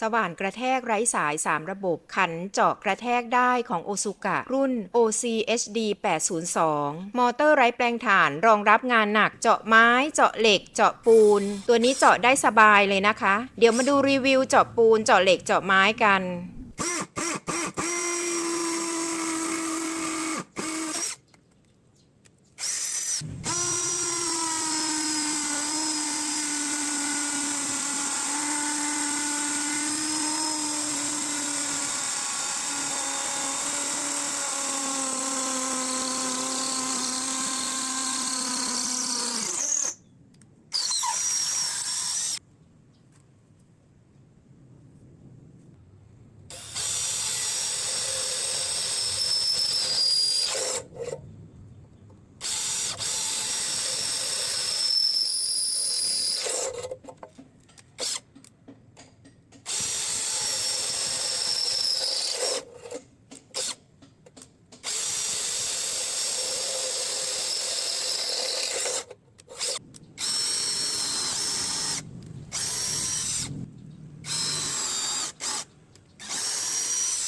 สว่านกระแทกไร้สาย 3 ระบบ ขันเจาะกระแทกได้ของโอซุกะ รุ่น OCHD 802 มอเตอร์ไร้แปลงถ่านรองรับงานหนัก เจาะไม้เจาะเหล็ก เจาะปูน ตัวนี้เจาะได้สบายเลยนะคะ เดี๋ยวมาดูรีวิวเจาะปูนเจาะเหล็กเจาะไม้กัน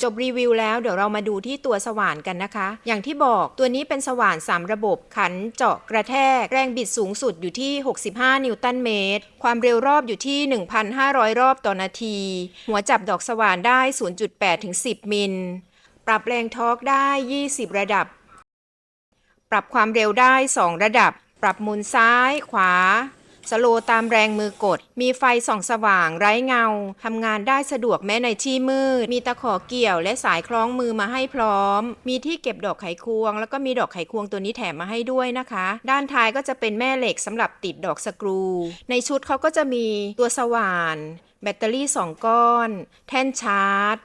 จบรีวิวแล้วเดี๋ยวเรามาดูที่ตัวสว่านกันนะคะ อย่างที่บอกตัวนี้เป็นสว่าน 3 ระบบขันเจาะกระแทก แรงบิดสูงสุดอยู่ที่ 65 นิวตันเมตร ความเร็วรอบอยู่ที่ 1,500 รอบต่อนาที หัวจับดอกสว่านได้ 0.8 ถึง 10 มิล ปรับแรงทอร์กได้ 20 ระดับ ปรับความเร็วได้ 2 ระดับ ปรับหมุนซ้ายขวา สโลตามแรงมือกด มีไฟส่องสว่างไร้เงา ทำงานได้สะดวกแม้ในที่มืด มีตะขอเกี่ยวและสายคล้องมือมาให้พร้อม มีที่เก็บดอกไขควง แล้วก็มีดอกไขควงตัวนี้แถมมาให้ด้วยนะคะ ด้านท้ายก็จะเป็นแม่เหล็กสำหรับติดดอกสกรู ในชุดเขาก็จะมีตัวสว่าน แบตเตอรี่ 2 ก้อน แท่นชาร์จ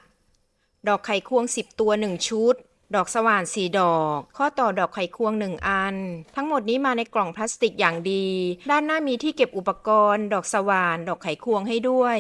ดอกไขควง 10 ตัว 1 ชุด ดอกสว่าน4ดอก ข้อต่อดอกไขควง1อัน ทั้งหมดนี้มาในกล่องพลาสติกอย่างดี ด้านหน้ามีที่เก็บอุปกรณ์ ดอกสว่าน ดอกไขควงให้ด้วย